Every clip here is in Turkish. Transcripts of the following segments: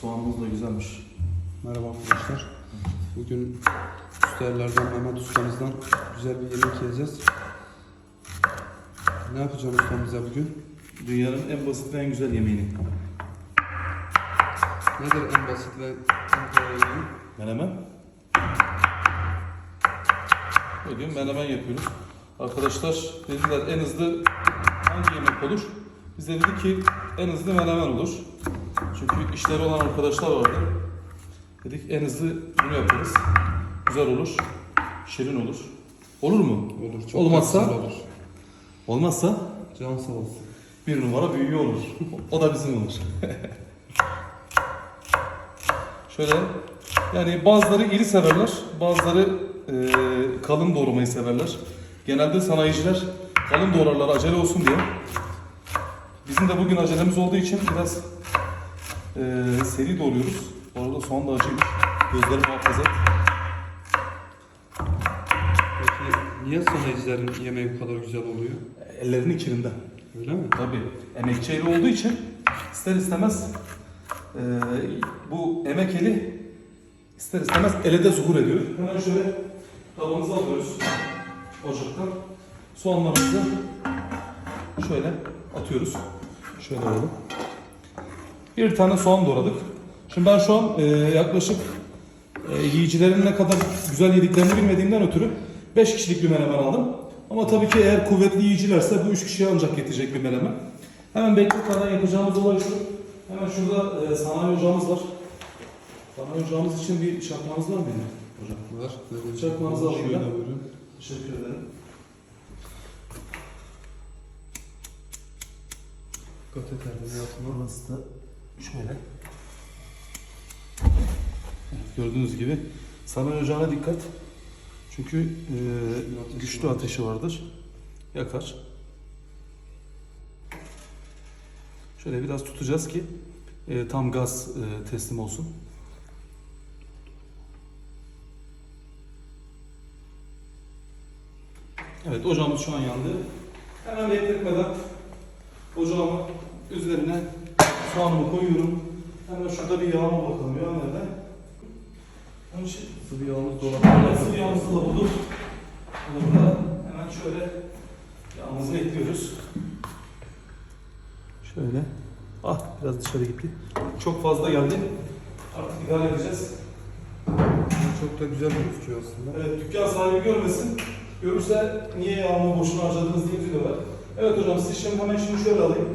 Soğanımız da güzelmiş. Merhaba arkadaşlar. Bugün üsterlerden Mehmet ustamızdan güzel bir yemek yiyeceğiz. Ne yapacaksın ustam bize bugün? Dünyanın en basit ve en güzel yemeğini. Nedir en basit ve en kolay yemeği? Menemen. Bugün menemen yapıyoruz. Arkadaşlar dediler en hızlı hangi yemek olur? Biz de dedik ki en hızlı menemen olur. Çünkü işleri olan arkadaşlar vardı. Dedik en hızlı bunu yaparız. Güzel olur. Şirin olur. Olur mu? Olur. Olmazsa? güzel olur. Olmazsa Can sağ olsun. bir numara büyüğü olur. O da bizim olur. Şöyle yani bazıları iri severler, bazıları e, kalın doğramayı severler. Genelde sanayiciler kalın doğrarlar acele olsun diye. Bizim de bugün acelemiz olduğu için biraz e, seri doğruyoruz. Bu arada soğan da acıymış. Gözleri muhafaza et. Peki niye sanayicilerin yemeği bu kadar güzel oluyor? Ellerinin kirinden. Öyle mi? Tabii emekçi eli olduğu için ister istemez e, bu emek eli ister istemez ele de zuhur ediyor. Hemen şöyle tavamızı alıyoruz ocaktan. Soğanlarımızı şöyle atıyoruz. Şöyle alalım. Bir tane soğan doğradık. Şimdi ben şu an e, yaklaşık e, yiyicilerin ne kadar güzel yediklerini bilmediğimden ötürü 5 kişilik bir menemen aldım. Ama tabii ki eğer kuvvetli yiyicilerse bu 3 kişiye ancak yetecek bir menemen. Hemen bekletmeden yapacağımız olay şu. Hemen şurada e, sanayi ocağımız var. Sanayi ocağımız için bir şartmanız var mı hocam? Var. Çakmağınızı alayım ben. Teşekkür ederim. Kateterleri yapma. Burası da şöyle. Gördüğünüz gibi sanayi ocağına dikkat. Çünkü e, ateşi güçlü var. ateşi vardır. Yakar. Şöyle biraz tutacağız ki e, tam gaz e, teslim olsun. Evet ocağımız şu an yandı. Hemen bekletmeden ocağımı üzerine soğanımı koyuyorum. Hemen şurada bir yağıma bakalım. Yağ nerede? İçin Sıvı yağımız dolapta. sıvı yağımızı da bulduk. Burada hemen şöyle yağımızı ekliyoruz. Şöyle. Ah biraz dışarı gitti. Çok fazla geldi. Artık idare edeceğiz. Çok da güzel gözüküyor aslında. Evet, dükkan sahibi görmesin. Görürse niye yağımı boşuna harcadınız diye bizi döver. Evet hocam siz şimdi hemen şimdi şöyle alayım.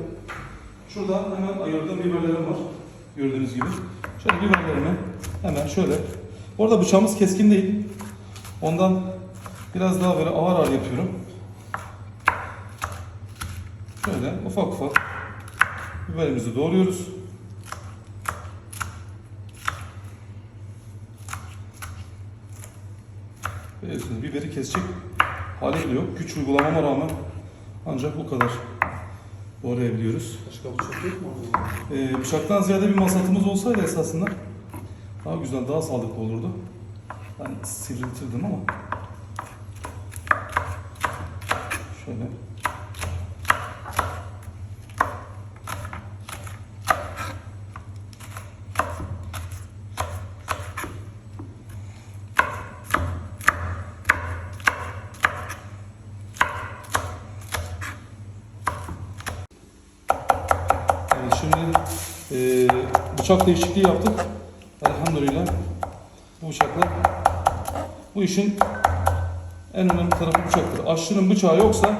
Şuradan hemen ayırdığım biberlerim var. Gördüğünüz gibi. Şöyle biberlerimi hemen şöyle. Bu arada bıçağımız keskin değil. Ondan biraz daha böyle ağır ağır yapıyorum. Şöyle ufak ufak biberimizi doğruyoruz. Biliyorsunuz biberi kesecek hali bile yok. Güç uygulamama rağmen ancak bu kadar doğrayabiliyoruz. Başka bıçak yok mu? Ee, bıçaktan ziyade bir masatımız olsaydı esasında daha güzel, daha sağlıklı olurdu. Ben sivriltirdim ama. Şöyle. Evet, şimdi e, bıçak değişikliği yaptık. Elhamdülillah. Bu bıçakla bu işin en önemli tarafı bıçaktır. Aşçının bıçağı yoksa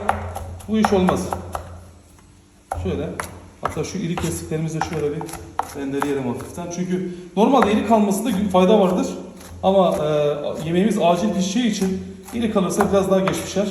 bu iş olmaz. Şöyle hatta şu iri kestiklerimizi şöyle bir rendeleyelim hafiften. Çünkü normalde iri kalmasında fayda vardır. Ama e, yemeğimiz acil pişeceği için iri kalırsa biraz daha geç pişer.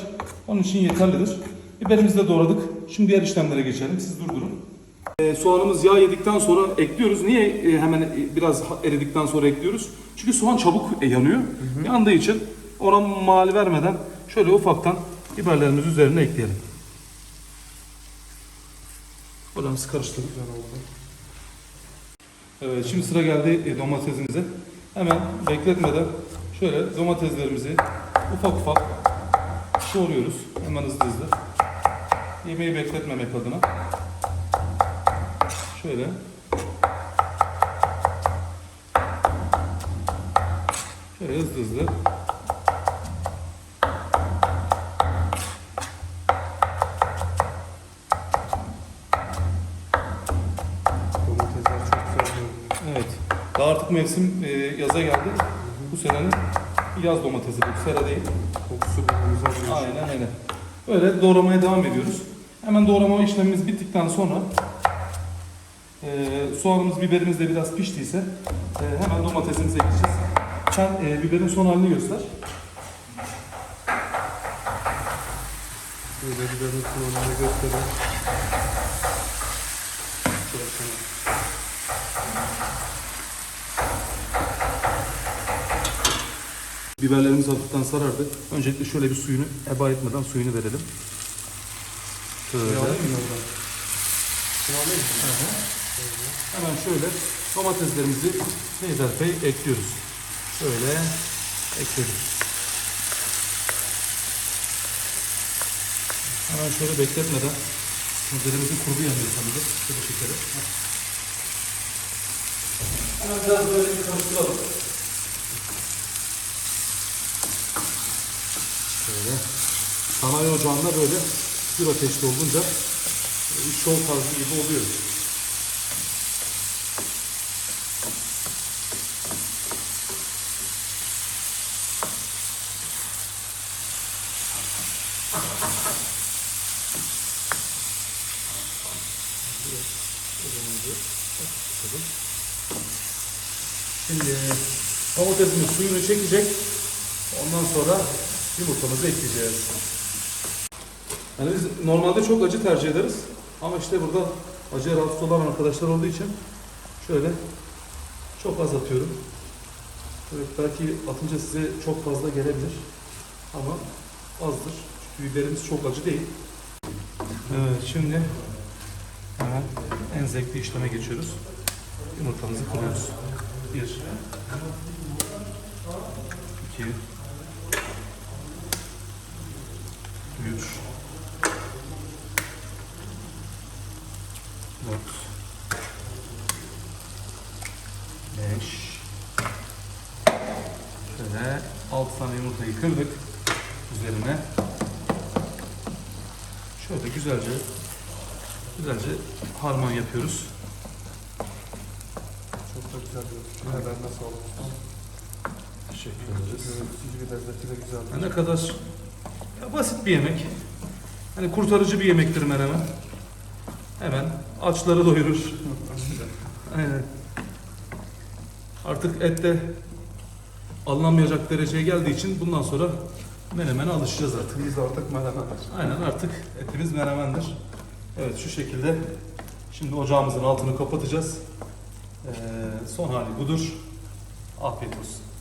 Onun için yeterlidir. Biberimizi de doğradık. Şimdi diğer işlemlere geçelim. Siz durdurun. E, soğanımız yağ yedikten sonra ekliyoruz. Niye e, hemen e, biraz eridikten sonra ekliyoruz? Çünkü soğan çabuk e, yanıyor. Yandığı için ona mal vermeden şöyle ufaktan biberlerimizi üzerine ekleyelim. Hocam siz karıştırın. Güzel oldu. Evet şimdi sıra geldi e, domatesimize. Hemen bekletmeden şöyle domateslerimizi ufak ufak doğruyoruz. Hemen hızlı hızlı. Yemeği bekletmemek adına. Şöyle. Şöyle hızlı hızlı. Evet. Daha artık mevsim e, yaza geldi. Bu senenin yaz domatesi bu. Sera değil. Kokusu Aynen öyle. Böyle doğramaya devam ediyoruz. Hemen doğrama işlemimiz bittikten sonra e, soğanımız, biberimiz de biraz piştiyse e, hemen domatesimizi ekleyeceğiz. Sen e, biberin son halini göster. Şöyle biberin kullanımını göstereyim. Şöyle sana. Biberlerimiz hafiften sarardı. Öncelikle şöyle bir suyunu eba etmeden suyunu verelim. Şöyle. Şurayı alayım mı? Şunu alayım mı? Hemen şöyle domateslerimizi peyderpey ekliyoruz. Şöyle ekledik. Hemen şöyle bekletmeden biberimizin kurdu yanıyor sanırım. Şöyle çekelim. Hemen biraz böyle bir karıştıralım. Şöyle. Sanayi ocağında böyle bir ateşte olunca şov tarzı gibi oluyor. Şimdi domatesimiz suyunu çekecek. Ondan sonra yumurtamızı ekleyeceğiz. Yani biz normalde çok acı tercih ederiz. Ama işte burada acıya rahatsız olan arkadaşlar olduğu için şöyle çok az atıyorum. Evet, belki atınca size çok fazla gelebilir. Ama azdır. Çünkü biberimiz çok acı değil. Evet şimdi hemen en zevkli işleme geçiyoruz. Yumurtamızı kırıyoruz. Bir, iki, üç, dört, beş, şöyle altı tane yumurtayı kırdık üzerine. Şöyle güzelce güzelce harman yapıyoruz. Çok da güzel gözüküyor. Ellerine sağlık. Teşekkür ederiz. Görüntüsü gibi lezzeti de güzel. Ne kadar ya basit bir yemek. Hani kurtarıcı bir yemektir menemen. Hemen açları doyurur. Aynen. Artık et de alınamayacak dereceye geldiği için bundan sonra menemene alışacağız artık. Biz artık menemen Aynen artık etimiz menemendir. Evet şu şekilde şimdi ocağımızın altını kapatacağız. Ee, son hali budur. Afiyet olsun.